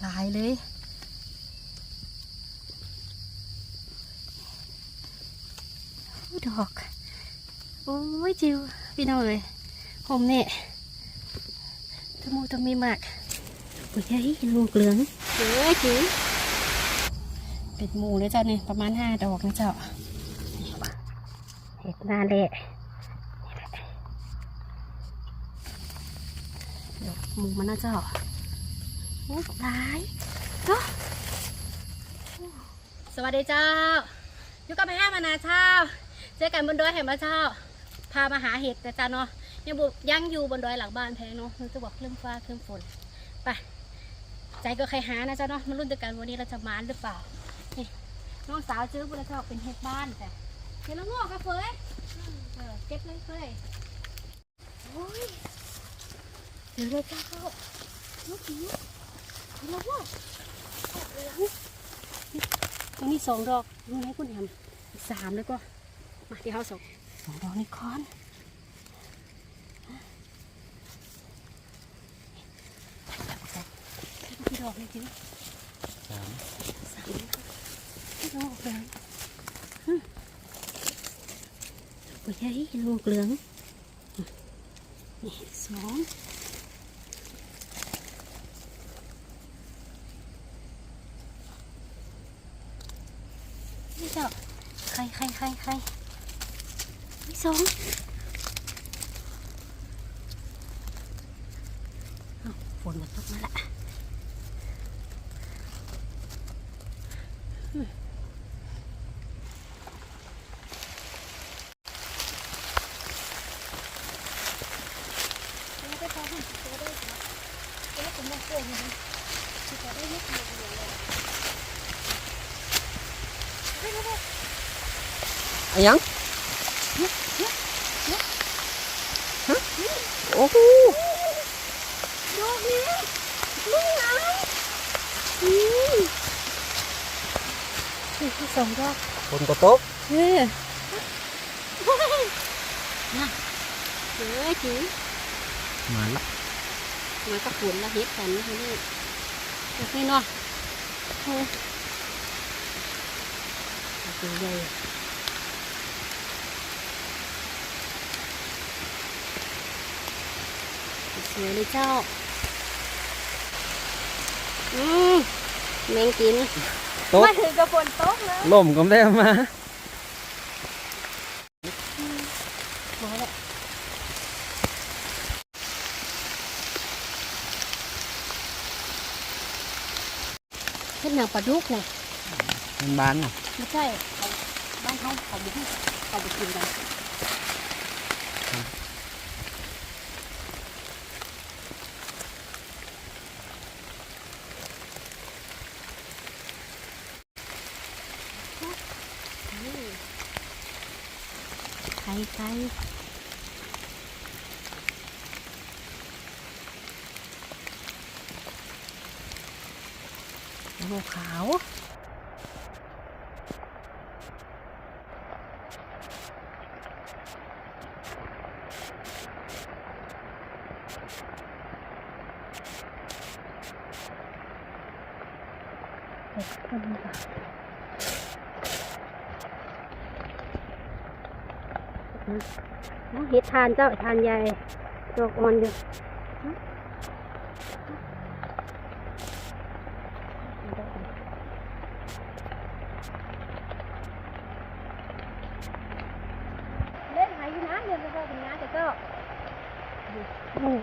หลายเลยดอก โอ้ยจิวพี่น้องเลยหอมเนี่ยตะมูตะมีมากโอ้ยเฮ้ยลูกเหลืองเยอะจิวเป็นหมูเลยเจ้านี่ประมาณห้าดอกนะเจ้าเห็ดหน้าเละเดี๋ยวหมูมันนะเจ้า โอ้หลายเนาะสวัสดีเจ้าอยู่กับแม่แห้มานาเช้าเจอกันบนดอยแห่งมาเช้า พามาหาเห็ดแต่จ้าเนาะยังบุยังอยู่บนดอยหลังบ้านแพงเนาะมันจะบอกเครื่องฟ้าเครื่องฝนไปใจก็ใครหานะจ้าเนาะมารุ่นเดียวกันวันนี้เราจะมานหรือเปล่านี่น้องสาวซื้อบุญเจ้าเป็นเห็ดบ้านแต่เห็ดละงอกกระเฟยเออเก็บเลยเฟยโอ้ยเดี๋ยวเลยเจ้าเข้าลูกนี้เละโงอกออกเหลืองตรงนี้สองดอกดูไหนคุณแฮมอีกสามเลยก็ มาที่เขาสองสองดอกนี่คอนกี่ดอกเลยจิ๋วสามสามกี่ดอกเลยโอ้ยเฮ้ยลูกเหลืองนี่สองนี่เจ้าใครใครใครใคร นี่สองอ้าว ฝนมันตกมาละอืมเอาไปพอให้ตัวได้ค่ะตัวได้ผมมาโกงนะที่จะได้ไม่ทำอะไรเลยเฮ้ยเฮ้ยเฮ้ยอะยังโอ้โหดอกนี้นี่ไงอืมนี่สองดอกคนก็โต๊ะเออน่ะเฮ้ยจิ๋วมาละมากับฝุ่นละเฮ็ดกันนี่นี่โอเคเนาะโอ้ตัวใหญ่ วยเลยเจ้า อืมแมงกินโต๊ะมาถึงกับฝนตกเลยล่มก็ได้มามาแล้วเห็นหนังปลาดุกไงเป็นบ้านน่ะไม่ใช่เขาบ้านเขาเขาบุกเขาบุกกินกันไข่ไข่ โอ้ขาวเห็ดคนค่ะเห็ดทานเจ้าทานใหญ่ดอกอ่อนอยู่เล่นหายอยู่นะเดี๋ยวจะก็เป็นน้าแต่ก็อืม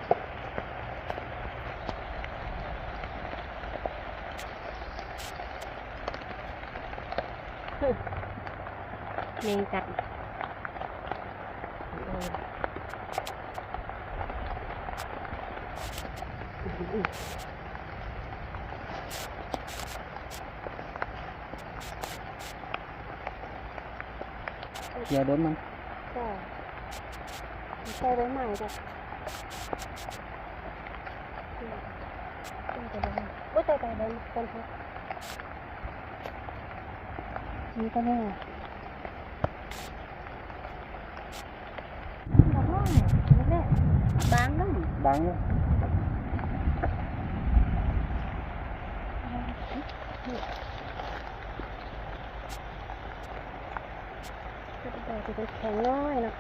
แมงกัด Ừ. เกี่ยวโดนมั นใช่ใช่ไว้ใหม่จ้ะก็ใจใจเดินคนทุกนี่ก็แน่บอกว่านี่แหละบางน้ำบังก็จะบอกจะเป็นแข็งน้อยเนาะ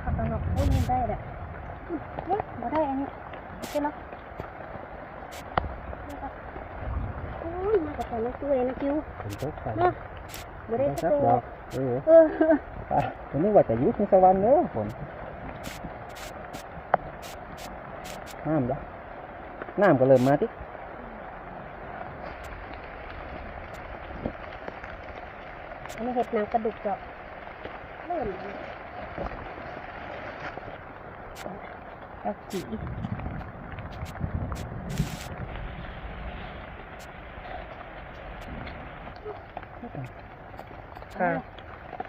ขับตลกโอ้ยมันได้แหละเฮ้ยมาได้อันนี้ โอเคเนาะโอ้ยมากับตอนนั้นตัวเองนะคิวฝนตกไปเนาะมาได้คสัรักบตัวดอกเออเออไปผมนึกว่าจะอยุบในสวรรค์เนอะฝนน้ำละน้ำก็เริ่มมาติอันนี้เห็ดนางกระดุกเจาะเริ่มแล้วจี ค่ะ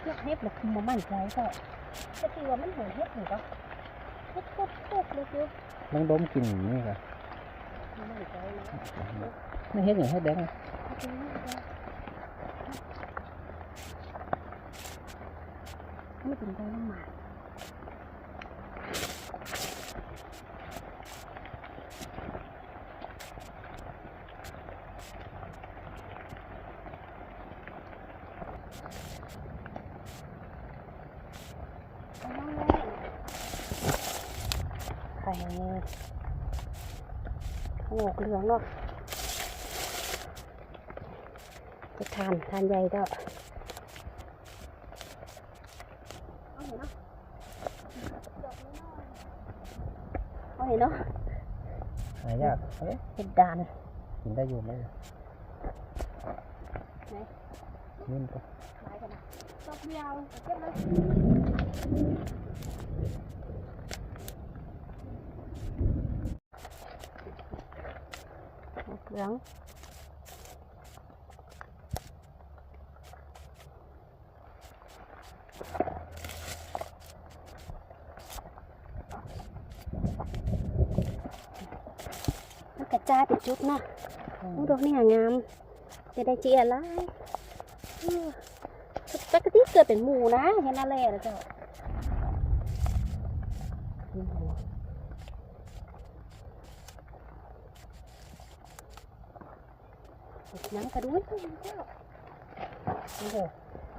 เลือกเห็ดหรือคือมันมั่นใจก็จะตีว่ามันเหมือนเห็ดหรือเปล่าเห็ดปุ๊บปุ๊บเลยคิวลองดมกลินอย่างนี่ค่ะมันมั่นใจนะไม่เห็นอย่างให้แดงอะไม่ถึงใจน้ำหมาก ไข่ โงกเหลืองเนาะจะทาน ทานใหญ่ก็เอาเห็นเนาะหายากเอ๊ะเห็ดดานกินได้อยู่ไหมนนิ่ก็หลายขนาดดอกเดียวเก็บเลย เหลืองมันกระจายเป็นจุดเนาะอู้ดอกนี่งามจะได้เจียอะไรจักรที่เกิดเป็นหมูนะเห็นอะไรแล้วเจ้าน้ำกระดุยเจ้า นี่เด้อ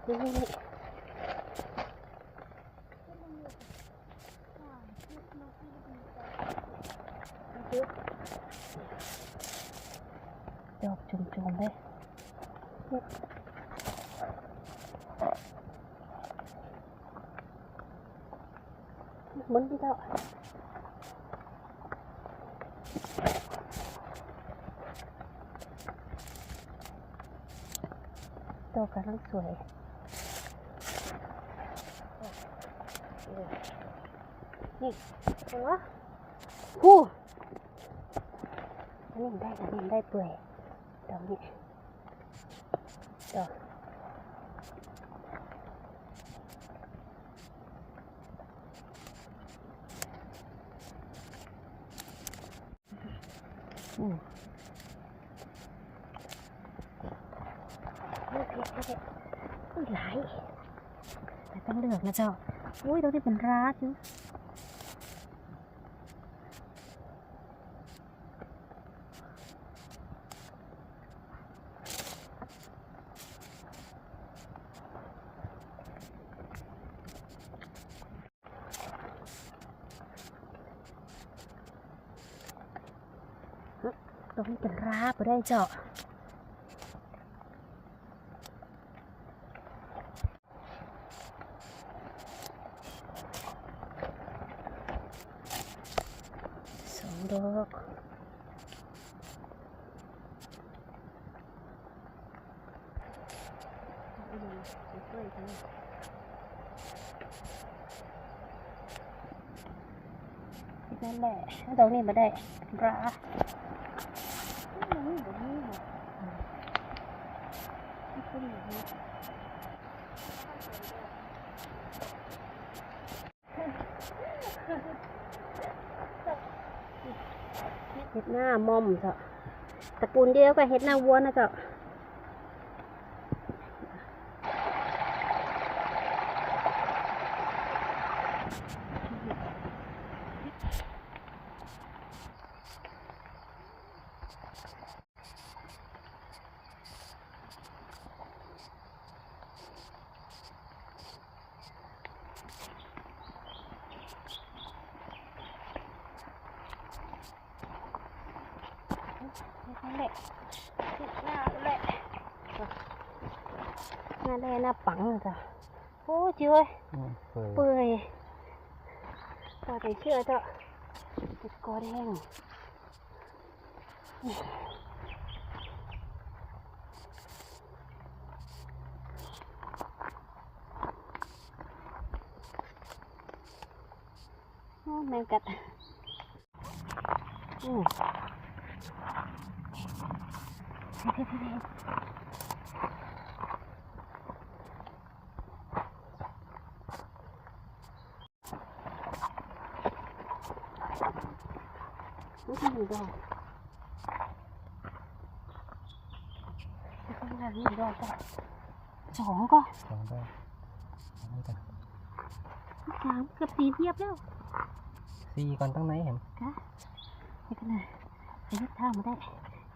นี่นี่นี่ดอกจุ่มๆเลย มึนที่เจ้า ดอกกำลังสวยนี่เห็นวะหูอันนี้ได้อันนี้ได้เปื่อยดอกนี้ดอก อืมโอเคโอเคอุ้ยหลายแต่ต้อง เลือกนะเจ้าอุ้ยเราได้เป็นร้าจ้ะตรงนี้เป็นร้าไปได้เจ้า สองดอก นั่นแหละดอกนี้มาได้ราเห็ดหน้ามอมเจ้าตระกูลเดียวกับเห็ดหน้าวัวนะเจ้านั่นแหละ หน้าแหละหน้าแหละหน้าปังเลยจ้ะ โอ้จิ๋วเอ้ยอืมเปื่อยเปื่อยพอแต่เชื่อเจ้าติดกอแดงโ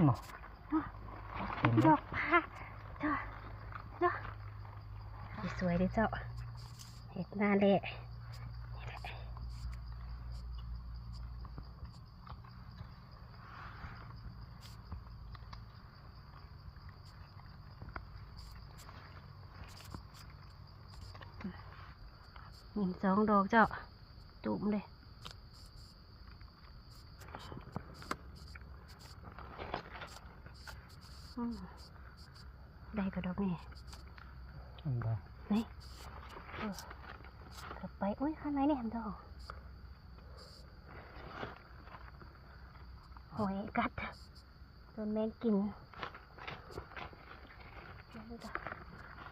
ามเนห็นไหมดอกผ้าเจ้าเจ้าสวยๆเลยเจ้า เห็ดหน้าเละนี่หละหนึ่งสองดอกเจ้าจุ่มเลยอืม ได้กระดอกนี่อันดอกนี่เออเกือบไปอุ้ยข้างในนี่เห็นดอกหอยกัดโดนแมงกินมาดูจ้ะ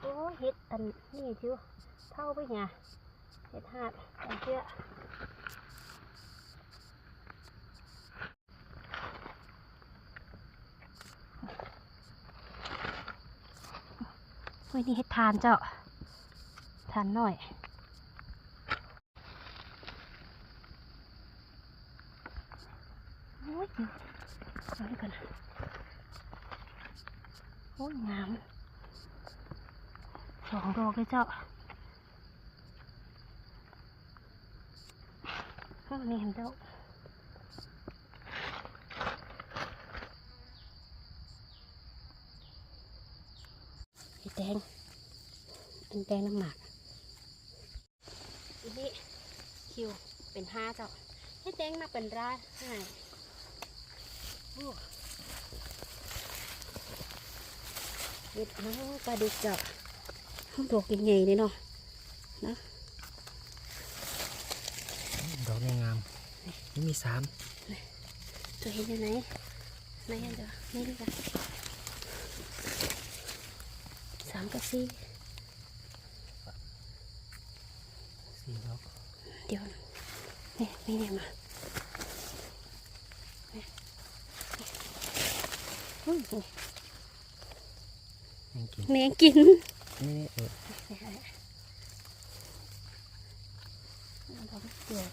โอ้ยเห็ดอันนี่ชิวเท่าไปเนี่ยเห็ดหาดอันเชื่อ เฮ้นี่เห็ดทานเจ้า ทานหน่อยโอ้ยเอาไปก่อนโอ้ยงามสองดอกเลยเจ้าข้างนี้เห็นเจ้าไอ้แด งอันแดงน้ำหมากอันนี้คิวเป็นห้าเจ้าให้แดงมาเป็นราดให้โอ้เด็ดน้องปลาดุกเจ้าดอกใหญ่ๆเลยเนาะนะดอกงามนี่มีสามตัวเห็นอยู่ไหนไหนอันเดียวนี่ดีกว่าสาม กับสี่สี่ดอกเดี๋ยวนะนี่นี่เนี่ยมานี่อุ้ยนี่ยังกินแมงกินนี่เออนี่ฮะเอาดอกเดียว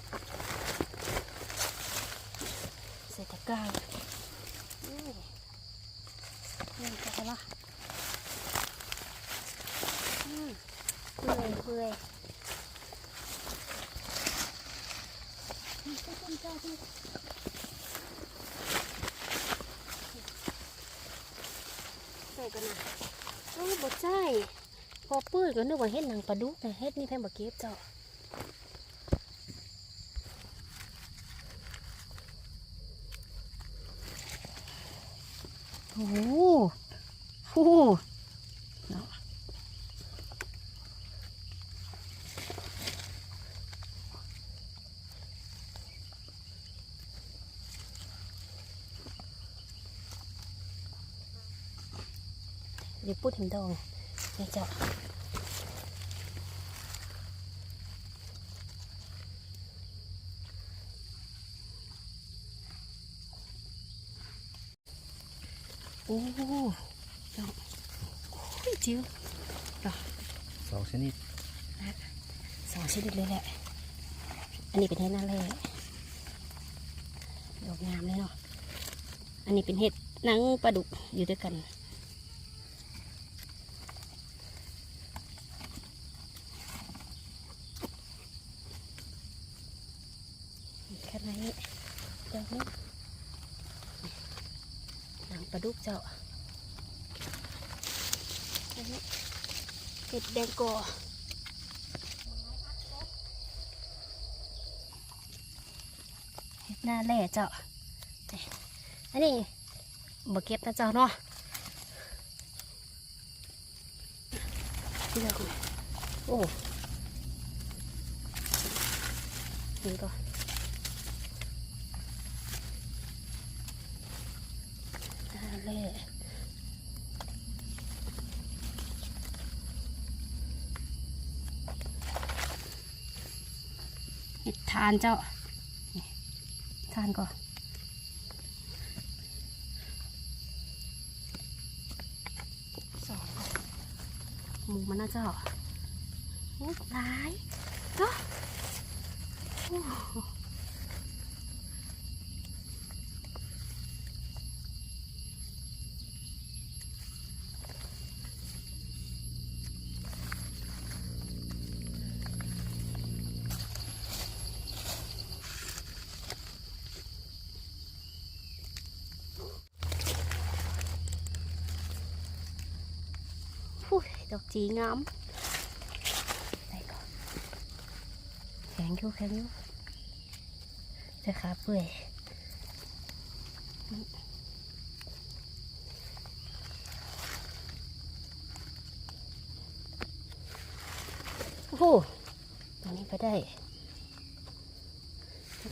ใส่ตะกร้านี่ นี่อะไรล่ปื่อยใส่กันนะโอ้บ่ใช่พอปื้ดก็นึกว่าเฮ็ดหนังปลาดุกแต่เฮ็ดนี่แพงบ่เก็บเจ้าโอ้โหโอ้โหเนาะ เดี๋ยวพูดถึงดองเดี๋ยวจะโอ้โหดอกโอ้ยจิ๋วสองชนิดสองชนิดเลยแหละ อันนี้เป็นเห็ดหน้าแร่ดอกงามเลยเนาะ อันนี้เป็นเห็ดหนังปลาดุกอยู่ด้วยกัน แค่ไหนเดี๋ยวนี้หนังป ลาดุกเจ้าเห็ดแดงกอเฮ็ดหน้าแหล่เจ้าอันนี้บ่เก็บนะเจ้าเนาะนี่เจ้าโอ้นี่ก็น้าแหล่เห็ดทานเจ้าทานก่อนสองหมูมันน่าจะโอ้หลายเจ้าะโอ้ผู้ดอกจีงามได้ก่อนแข็งอยู่แข็งอยู่แต่ขาเปื่อยโอ้โหตอนนี้ไปได้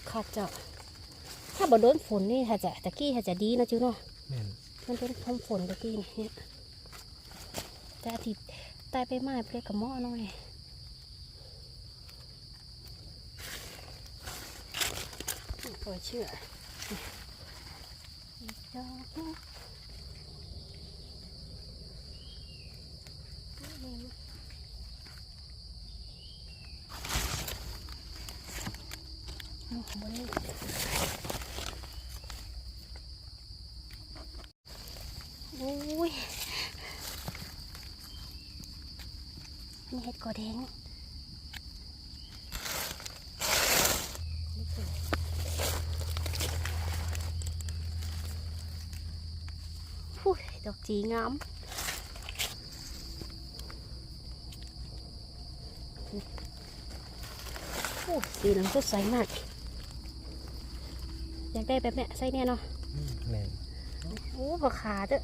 ขาดเจ้าถ้าบ่โดนฝนนี่ถ้าจะตะกี้ถ้าจะดีนะจิ๋วเนาะแม่นมันเป็นพรมฝนตะกี้นี่เนี่ยแต่อาทิตย์ ตายไปมาเปรียกับหม้อหน่อยพอเชื่ออีกดอกหบนนี้โอ้ยนี่เห็ดกอ แดงนี่คือพูดดอกจีงามโอ้สีเหลืองสดใสมาก อยากได้แบบเนี้ยใส่เนี่ยเนาะแม่นโอ้พอขาดเด้อ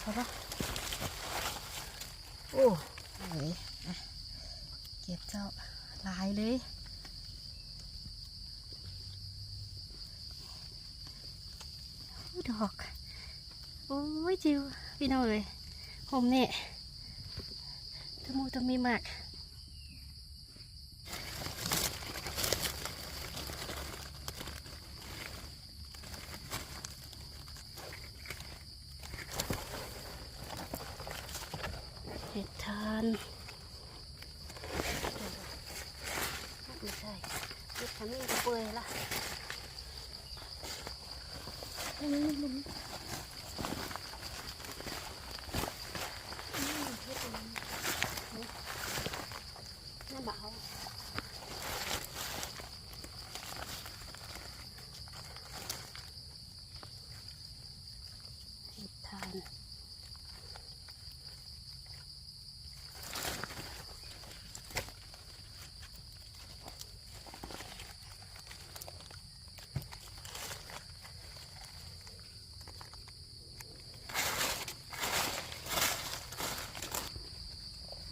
เดี๋ยวกันเพื่อนเขาว่าโอ้โหเก็บเจ้าลายเลยดอก โอ้ยจิวพี่น้องเอ้ยโฮมเนี่ยตะมูตะมีมาก เห็ดทานไม่ใช่เห็ด ขมิ้นกระเปยละอืมมันอืมเห็ดอันนี้นี่น่าเบาเห็ดทาน อืม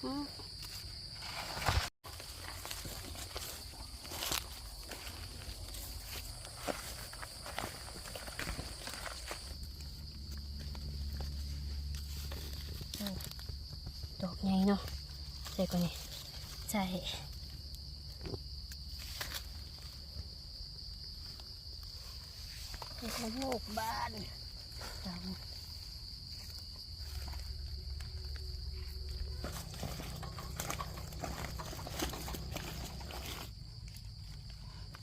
โอ้ ดอกใหญ่เนาะใช่กว่านี้ใช่เห็ดละโงกบานดำ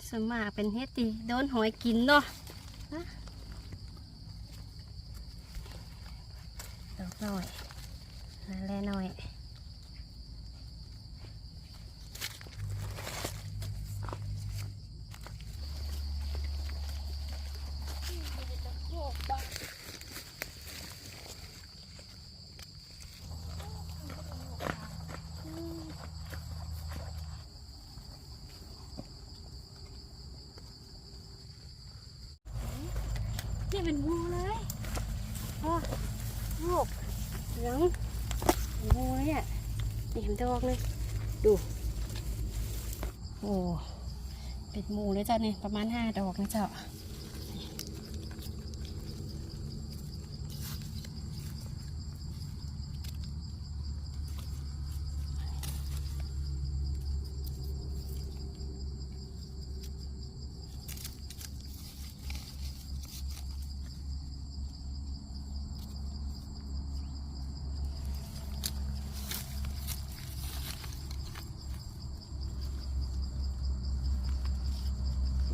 สวนมากเป็นเฮ็ดตีโดนหอยกินเนาะฮะดอกน้อยนั่นแหละน้อยนี่ เป็นงูเลยพ่อลูกเหลืองงูเลยอะนี่เห็นดอกเลย ดู โอ้ เป็นหมูเลยเจ้านี่ประมาณห้าดอกนะเจ้า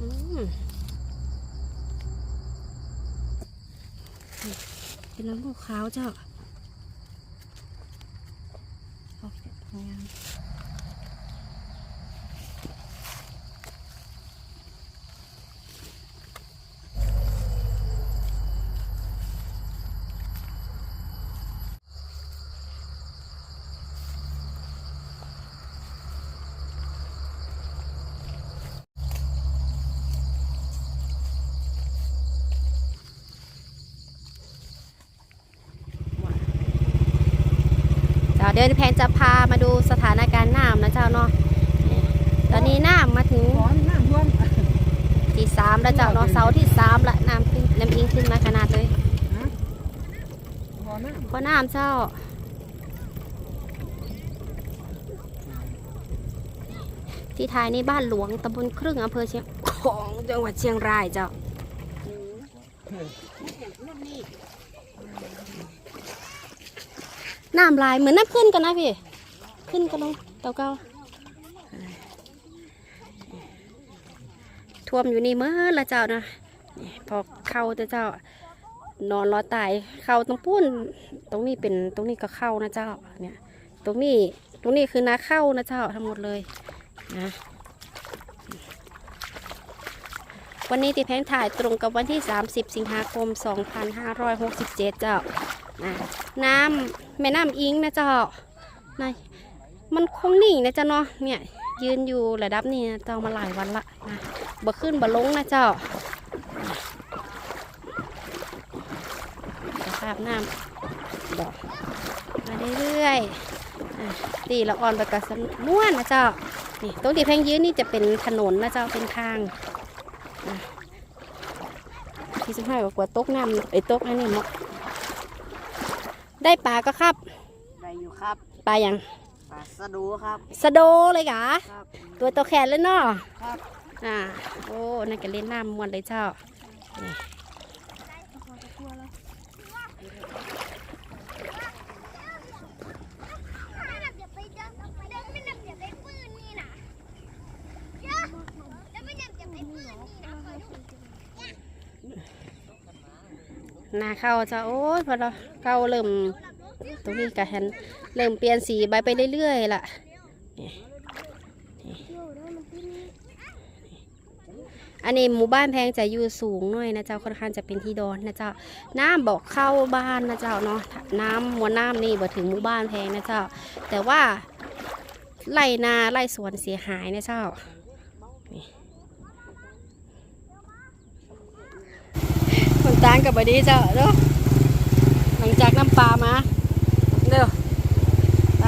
อืมนี่ เป็นน้ำลูกขาวเจ้าออกจากงาน เดี๋ยวแพนจะพามาดูสถานการณ์น้ำนะเจ้าเนาะตอนนี้น้ำมาถึงที่สามแล้วเจ้าเนาะเสาที่สามละน้ำขึ้นน้ำอิงขึ้นมาขนาดเลยร้อน้ำเจ้าที่ท้ายนี่บ้านหลวงตำบลครึ่งอำเภอเชียงของจังหวัดเชียงรายเจ้า น้ำลายเหมือนน้ำขึ้นกันนะพี่ ขึ้นกันลงเตาเก้าท่วมอยู่นี่เมื่อละเจ้านะพอเข้าเจ้านอนรอตายเข้าตรงปุ้น ตรงนี้เป็นตรงนี้ก็เข้านะเจ้าเนี่ย ตรงนี้ตรงนี้คือนาเข้านะเจ้าทั้งหมดเลยนะวันนี้ติแพงถ่ายตรงกับวันที่ 30 สิงหาคม 2567 เจ้า น้ำแม่น้ำอิงนะเจ้านะมันคงหนิ่งนะเจ้าเนาะเนี่ยยืนอยู่ระดับนี้นะเจ้ามาหลายวันละนะบ่ขึ้นบ่ลงนะเจ้าสภาพน้ำดอกมาเรื่อยๆตีละอ่อนไปกับสม้วนนะเจ้านี่ตรงที่แพงยืนนี่จะเป็นถนนนะเจ้าเป็นทางที่สิบห้ากว่าตกน้ำไอ้ตกอันนี้หมด ได้ปลาก็ครับ ได้อยู่ครับปลาอย่างปลาสะดูครับ สะโดเลยกะครับตัวโตแขนเลยเนาะครับ อ่า โอ้นั่นก็เล่นน้ำมวนเลยเจ้า นาเข้าเจ้าโอ้ยพอเราเข้าเริ่มตรงนี้ก็เห็นเริ่มเปลี่ยนสีใบไปเรื่อยๆล่ะอันนี้หมู่บ้านแพงจะอยู่สูงหน่อยนะเจ้าค่อนข้างจะเป็นที่ดอนนะเจ้าน้ำบอกเข้าบ้านนะเจ้าเนาะน้ำมวลน้ำนี่บ่ถึงหมู่บ้านแพงนะเจ้า แต่ว่าไร่นาไร่สวนเสียหายนะเจ้านี่ คนตางกับบดีเจ้าเนาะหลังจากน้ำปลามาเด้อไป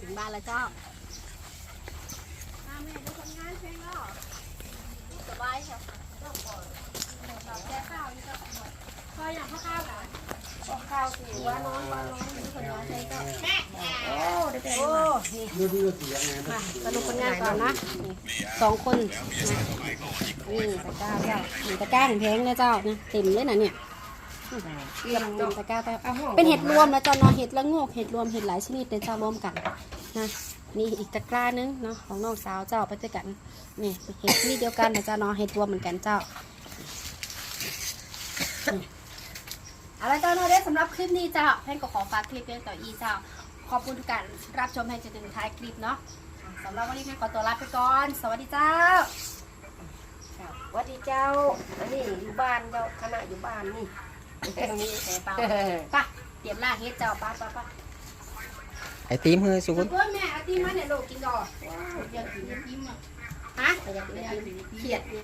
ถึงบ้านแล้วเจ้าสบายค่ะแก้ข้าวนี่ก็พออย่างข้าวค่ะข้าวถือว่าน้องปลาน้องมีคนงานใช้ก็โอ้ได้เป็น โอ้นี่มาสรุปผลงานก่อนนะนี่สองคนนะนี่ตะกร้าเจ้านี่ตะกร้าของแพงนะเจ้านะเต็มเลยนะเนี่ยเตรียมเต็มตะกร้าไปเป็นเห็ดรวมนะเจ้าเนาะเห็ดละโงกเห็ดรวมเห็ดหลายชนิดเลยเจ้ารวมกันนะนี่อีกตะกร้านึงเนาะของน้องสาวเจ้าไปด้วยกันนี่เห็ดชนิดเดียวกันนะเจ้าเนาะเห็ดรวมเหมือนกันเจ้าเอาละเจ้าเนาะได้สำหรับคลิปนี้เจ้าแพงก็ขอฝากคลิปเพียงต่ออีเจ้า ขอบคุณทุกการรับชมให้จนถึงท้ายคลิปเนาะอะสำหรับวันนี้แม่ขอตัวลาไปก่อน สวัสดีเจ้าสวัสดีเจ้า อันนี้อยู่บ้านเจ้าคณะอยู่บ้านนี่ตรงนี้แผลเปล่าไปเตรียมล่างเฮ็ดเจ้าไป้าป้าป้าไอติมเฮ้ยสุกุลเพื่อนแม่เอาตีมาเนี่ยลูกกินก่อนว้าวอยากกินไอติมอะฮะอยากกินไอติมเขียด